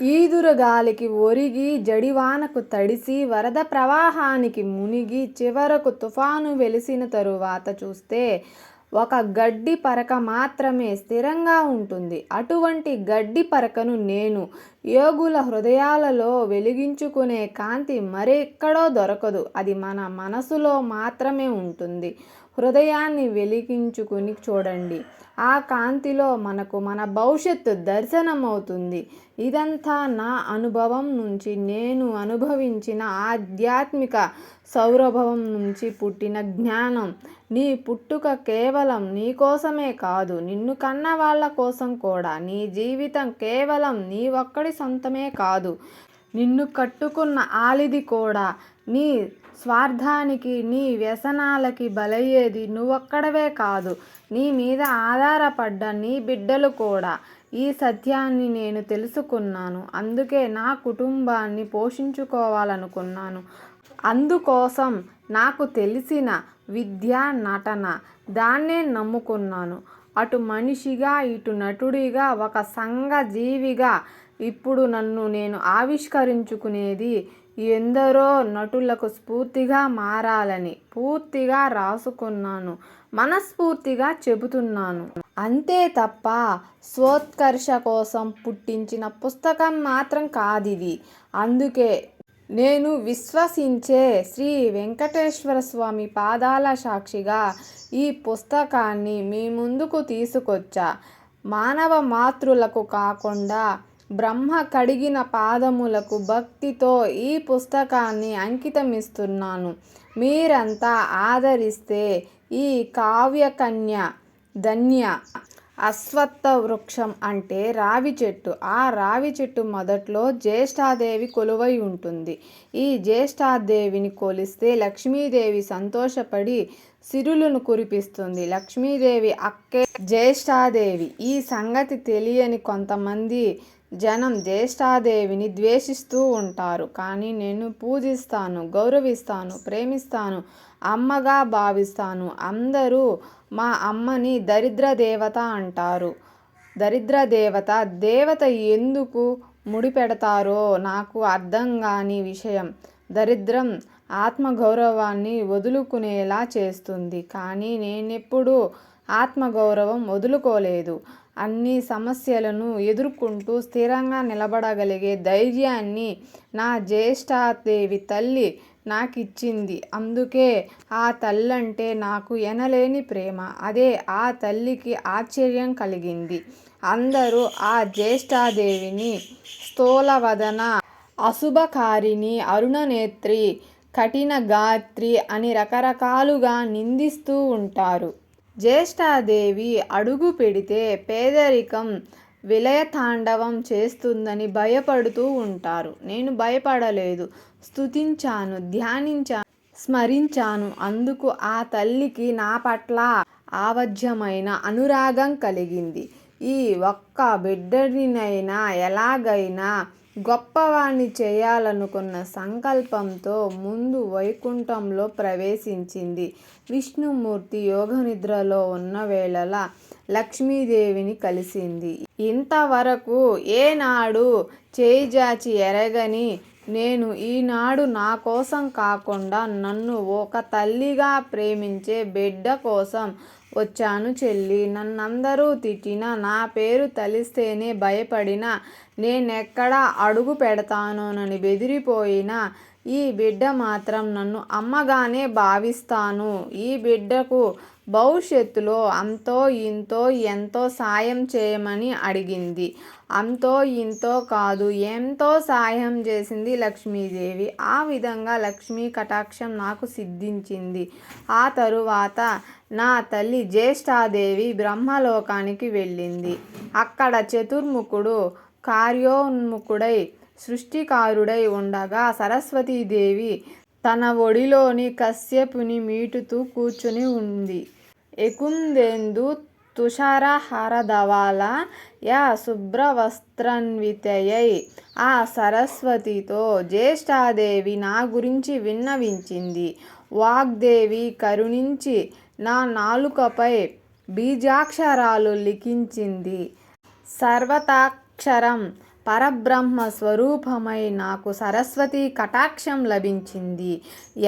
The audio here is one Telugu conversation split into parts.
ఈదురుగాలికి ఒరిగి జడివానకు తడిసి వరద ప్రవాహానికి మునిగి చివరకు తుఫాను వెలిసిన తరువాత చూస్తే ఒక గడ్డి పరక మాత్రమే స్థిరంగా ఉంటుంది. అటువంటి గడ్డి పరకను నేను యోగుల హృదయాలలో వెలిగించుకునే కాంతి మరెక్కడో దొరకదు. అది మన మనసులో మాత్రమే ఉంటుంది. హృదయాన్ని వెలిగించుకుని చూడండి. ఆ కాంతిలో మనకు మన భవిష్యత్తు దర్శనమవుతుంది. ఇదంతా నా అనుభవం నుంచి నేను అనుభవించిన ఆధ్యాత్మిక సౌరభవం నుంచి పుట్టిన జ్ఞానం. నీ పుట్టుక కేవలం నీ కోసమే కాదు నిన్ను కన్న వాళ్ళ కోసం కూడా. నీ జీవితం కేవలం నీ ఒక్కడి సొంతమే కాదు. నిన్ను కట్టుకున్న ఆలిది కూడా నీ స్వార్థానికి నీ వ్యసనాలకి బలయ్యేది నువ్వొక్కడవే కాదు. నీ మీద ఆధారపడ్డ నీ బిడ్డలు కూడా ఈ సత్యాన్ని నేను తెలుసుకున్నాను. అందుకే నా కుటుంబాన్ని పోషించుకోవాలనుకున్నాను. అందుకోసం నాకు తెలిసిన విద్య నటన దాన్నే నమ్ముకున్నాను. అటు మనిషిగా ఇటు నటుడిగా ఒక సంఘ జీవిగా ఇప్పుడు నన్ను నేను ఆవిష్కరించుకునేది ఎందరో నటులకు స్ఫూర్తిగా మారాలని పూర్తిగా రాసుకున్నాను మనస్ఫూర్తిగా చెబుతున్నాను. అంతే తప్ప స్వోత్కర్ష కోసం పుట్టించిన పుస్తకం మాత్రం కాదిది. అందుకే నేను విశ్వసించే శ్రీ వెంకటేశ్వర స్వామి పాదాల సాక్షిగా ఈ పుస్తకాన్ని మీ ముందుకు తీసుకొచ్చా. మానవ మాతృలకు కాకుండా బ్రహ్మ కడిగిన పాదములకు భక్తితో ఈ పుస్తకాన్ని అంకితమిస్తున్నాను. మీరంతా ఆదరిస్తే ఈ కావ్యకన్య ధన్య అశ్వత్థ వృక్షం అంటే రావి చెట్టు. ఆ రావి చెట్టు మొదట్లో జ్యేష్ఠాదేవి కొలువై ఉంటుంది. ఈ జ్యేష్ఠాదేవిని కొలిస్తే లక్ష్మీదేవి సంతోషపడి సిరులను కురిపిస్తుంది. లక్ష్మీదేవి అక్కే జ్యేష్ఠాదేవి. ఈ సంగతి తెలియని కొంతమంది జనం జ్యేష్ఠాదేవిని ద్వేషిస్తూ ఉంటారు. కానీ నేను పూజిస్తాను గౌరవిస్తాను ప్రేమిస్తాను అమ్మగా భావిస్తాను. అందరూ మా అమ్మని దరిద్ర దేవత అంటారు. దరిద్ర దేవత దేవత ఎందుకు ముడిపెడతారో నాకు అర్థం కాని విషయం. దరిద్రం ఆత్మగౌరవాన్ని వదులుకునేలా చేస్తుంది. కానీ నేనెప్పుడూ ఆత్మగౌరవం వదులుకోలేదు. అన్ని సమస్యలను ఎదుర్కొంటూ స్థిరంగా నిలబడగలిగే ధైర్యాన్ని నా జ్యేష్ఠాదేవి తల్లి నాకు ఇచ్చింది అందుకే ఆ తల్లంటే నాకు ఎనలేని ప్రేమ. అదే ఆ తల్లికి ఆశ్చర్యం కలిగింది. అందరూ ఆ జ్యేష్ఠాదేవిని స్థూలవదన అశుభకారిణి అరుణనేత్రి కఠిన గాత్రి అని రకరకాలుగా నిందిస్తూ ఉంటారు. జ్యేష్ఠాదేవి అడుగు పెడితే పేదరికం విలయతాండవం చేస్తుందని భయపడుతూ ఉంటారు. నేను భయపడలేదు స్తుతించాను ధ్యానించాను స్మరించాను. అందుకు ఆ తల్లికి నా పట్ల ఆవజ్యమైన అనురాగం కలిగింది. ఈ ఒక్క బిడ్డనినైనా ఎలాగైనా గొప్పవాణ్ణి చేయాలనుకున్న సంకల్పంతో ముందు వైకుంఠంలో ప్రవేశించింది. విష్ణుమూర్తి యోగనిద్రలో ఉన్న వేళల లక్ష్మీదేవిని కలిసింది. ఇంతవరకు ఏనాడు చేయిజాచి ఎరగని నేను ఈనాడు నా కోసం కాకుండా నన్ను ఒక తల్లిగా ప్రేమించే బిడ్డ కోసం వచ్చాను చెల్లి. నన్నందరూ తిట్టినా నా పేరు తలిస్తేనే భయపడినా నేనెక్కడ అడుగు పెడతానోనని బెదిరిపోయినా ఈ బిడ్డ మాత్రం నన్ను అమ్మగానే భావిస్తాను. ఈ బిడ్డకు భవిష్యత్తులో అంతో ఇంతో ఎంతో సాయం చేయమని అడిగింది. అంతో ఇంతో కాదు ఎంతో సాయం చేసింది లక్ష్మీదేవి. ఆ విధంగా లక్ష్మీ కటాక్షం నాకు సిద్ధించింది. ఆ తరువాత నా తల్లి జ్యేష్ఠాదేవి బ్రహ్మలోకానికి వెళ్ళింది. అక్కడ చతుర్ముఖుడు కార్యోన్ముఖుడై సృష్టికారుడై ఉండగా సరస్వతీదేవి తన ఒడిలోని కశ్యపుని మీటుతూ కూర్చుని ఉంది. ఎకుందేందు తుషారహారధవాల యా శుభ్రవస్త్రన్వితయై ఆ సరస్వతితో జ్యేష్ఠాదేవి నా గురించి విన్నవించింది. వాగ్దేవి కరుణించి నా నాలుకపై బీజాక్షరాలు లిఖించింది. సర్వతాక్షరం పరబ్రహ్మ స్వరూపమై నాకు సరస్వతి కటాక్షం లభించింది.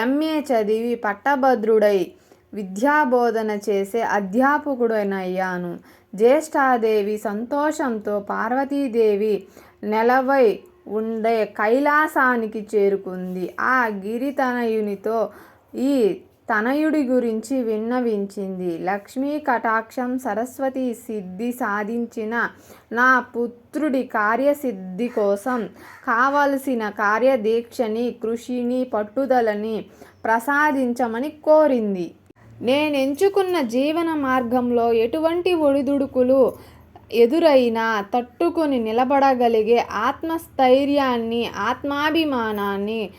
ఎంఏ చదివి పట్టభద్రుడై విద్యాబోధన చేసే అధ్యాపకుడనయ్యాను. జ్యేష్ఠాదేవి సంతోషంతో పార్వతీదేవి నెలవై ఉండే కైలాసానికి చేరుకుంది. ఆ గిరితనయునితో ఈ తనయుడి గురించి విన్నవించింది. లక్ష్మీ కటాక్షం సరస్వతి సిద్ధి సాధించిన నా పుత్రుడి కార్యసిద్ధి కోసం కావలసిన కార్యదీక్షని కృషిని పట్టుదలని ప్రసాదించమని కోరింది. నేను ఎంచుకున్న జీవన మార్గంలో ఎటువంటి ఒడిదుడుకులు ఎదురైనా తట్టుకొని నిలబడగలిగే ఆత్మస్థైర్యాన్ని ఆత్మాభిమానాన్ని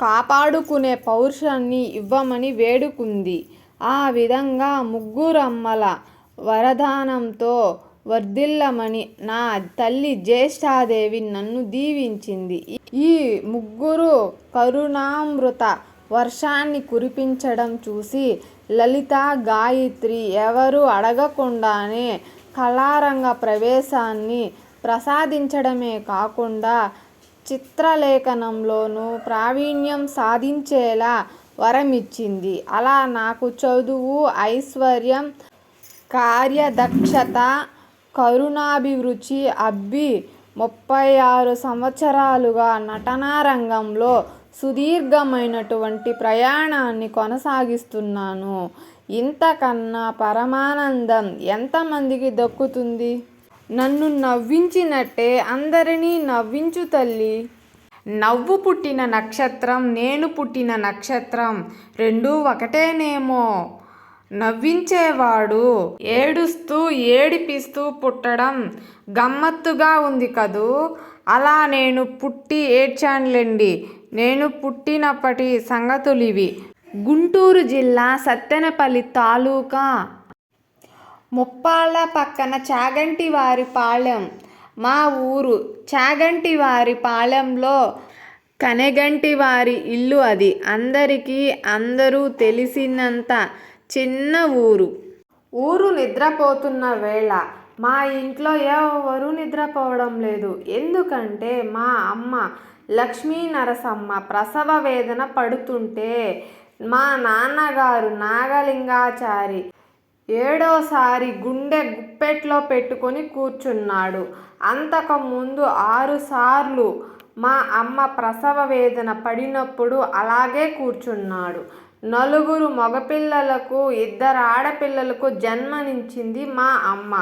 కాపాడుకునే పౌరుషాన్ని ఇవ్వమని వేడుకుంది. ఆ విధంగా ముగ్గురమ్మల వరదానంతో వర్ధిల్లమని నా తల్లి జ్యేష్ఠాదేవి నన్ను దీవించింది. ఈ ముగ్గురు కరుణామృత వర్షాన్ని కురిపించడం చూసి లలిత గాయత్రి ఎవరు అడగకుండానే కళారంగ ప్రవేశాన్ని ప్రసాదించడమే కాకుండా చిత్రలేఖనంలోనూ ప్రావీణ్యం సాధించేలా వరమిచ్చింది. అలా నాకు చదువు ఐశ్వర్యం కార్యదక్షత కరుణాభిరుచి అబ్బి ముప్పై ఆరు సంవత్సరాలుగా నటనా రంగంలో సుదీర్ఘమైనటువంటి ప్రయాణాన్ని కొనసాగిస్తున్నాను. ఇంతకన్నా పరమానందం ఎంతమందికి దక్కుతుంది? నన్ను నవ్వించినట్టే అందరినీ నవ్వించు తల్లి. నవ్వు పుట్టిన నక్షత్రం నేను పుట్టిన నక్షత్రం రెండూ ఒకటేనేమో. నవ్వించేవాడు ఏడుస్తూ ఏడిపిస్తూ పుట్టడం గమ్మత్తుగా ఉంది కదూ. అలా నేను పుట్టి ఏడ్చానులేండి. నేను పుట్టినప్పటి సంగతులివి. గుంటూరు జిల్లా సత్తెనపల్లి తాలూకా ముప్పాళ్ళ పక్కన చాగంటివారిపాలెం మా ఊరు చాగంటివారి పాలెంలో కనెగంటి వారి ఇల్లు అది. అందరికీ అందరూ తెలిసినంత చిన్న ఊరు. ఊరు నిద్రపోతున్న వేళ మా ఇంట్లో ఎవరు నిద్రపోవడం లేదు. ఎందుకంటే మా అమ్మ లక్ష్మీ నరసమ్మ ప్రసవ వేదన పడుతుంటే మా నాన్నగారు నాగలింగాచారి ఏడోసారి గుండె గుప్పెట్లో పెట్టుకొని కూర్చున్నాడు. అంతకుముందు ఆరుసార్లు మా అమ్మ ప్రసవ వేదన పడినప్పుడు అలాగే కూర్చున్నాడు. నలుగురు మగపిల్లలకు ఇద్దరు ఆడపిల్లలకు జన్మనించింది మా అమ్మ.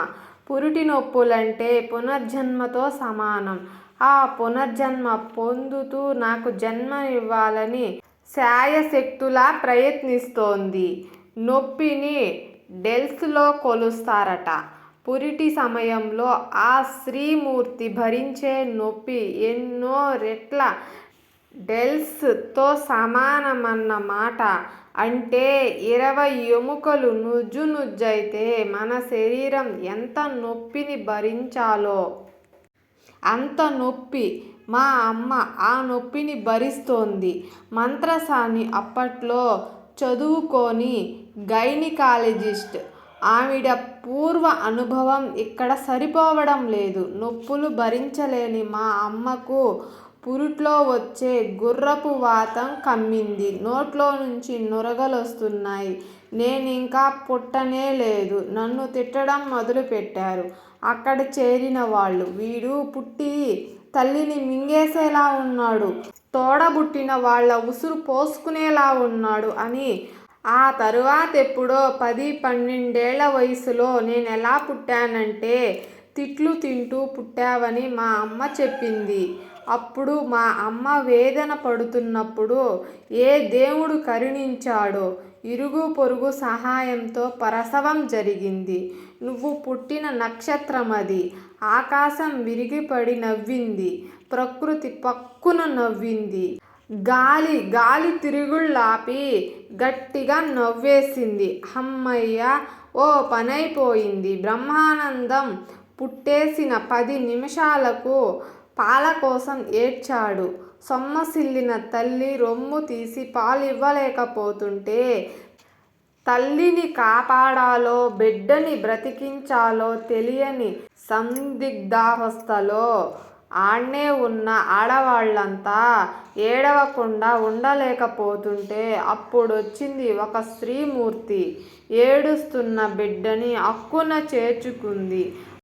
పురిటి నొప్పులంటే పునర్జన్మతో సమానం. ఆ పునర్జన్మ పొందుతూ నాకు జన్మనివ్వాలని శాయశక్తులా ప్రయత్నిస్తోంది. నొప్పిని డెల్స్లో కొలుస్తారట. పురిటి సమయంలో ఆ శ్రీమూర్తి భరించే నొప్పి ఎన్నో రెట్ల డెల్స్తో సమానమన్నమాట అంటే ఇరవై ఎముకలు నుజ్జు నుజ్జైతే మన శరీరం ఎంత నొప్పిని భరించాలో. అంత నొప్పి. మా అమ్మ ఆ నొప్పిని భరిస్తోంది. మంత్రసాని అప్పట్లో చదువుకొని గైనికాలజిస్ట్. ఆవిడ పూర్వ అనుభవం ఇక్కడ సరిపోవడం లేదు. నొప్పులు భరించలేని మా అమ్మకు పురుట్లో వచ్చే గుర్రపు వాతం కమ్మింది. నోట్లో నుంచి నురగలొస్తున్నాయి. నేనింకా పుట్టనే లేదు. నన్ను తిట్టడం మొదలుపెట్టారు. అక్కడ చేరిన వాళ్ళు వీడు పుట్టి తల్లిని మింగేసేలా ఉన్నాడు. తోడబుట్టిన వాళ్ళ ఉసురు పోసుకునేలా ఉన్నాడు అని ఆ తరువాత ఎప్పుడో పది పన్నెండేళ్ళ వయసులో నేను ఎలా పుట్టానంటే తిట్లు తింటూ పుట్టావని మా అమ్మ చెప్పింది. అప్పుడు మా అమ్మ వేదన పడుతున్నప్పుడు ఏ దేవుడు కరుణించాడో ఇరుగు పొరుగు సహాయంతో ప్రసవం జరిగింది. నువ్వు పుట్టిన నక్షత్రం అది ఆకాశం విరిగిపడి నవ్వింది. ప్రకృతి పక్కున నవ్వింది. గాలి గాలి తిరుగుళ్ళాపి గట్టిగా నవ్వేసింది. హమ్మయ్య ఓ పనైపోయింది. బ్రహ్మానందం పుట్టేసిన పది నిమిషాలకు పాల కోసం ఏడ్చాడు సొమ్మసిల్లిన తల్లి రొమ్ము తీసి పాలు ఇవ్వలేకపోతుంటే తల్లిని కాపాడాలో బిడ్డని బ్రతికించాలో తెలియని సందిగ్ధావస్థలో ఆడనే ఉన్న ఆడవాళ్ళంతా ఏడవకుండా ఉండలేకపోతుంటే అప్పుడొచ్చింది ఒక స్త్రీమూర్తి. ఏడుస్తున్న బిడ్డని అక్కున చేర్చుకుంది.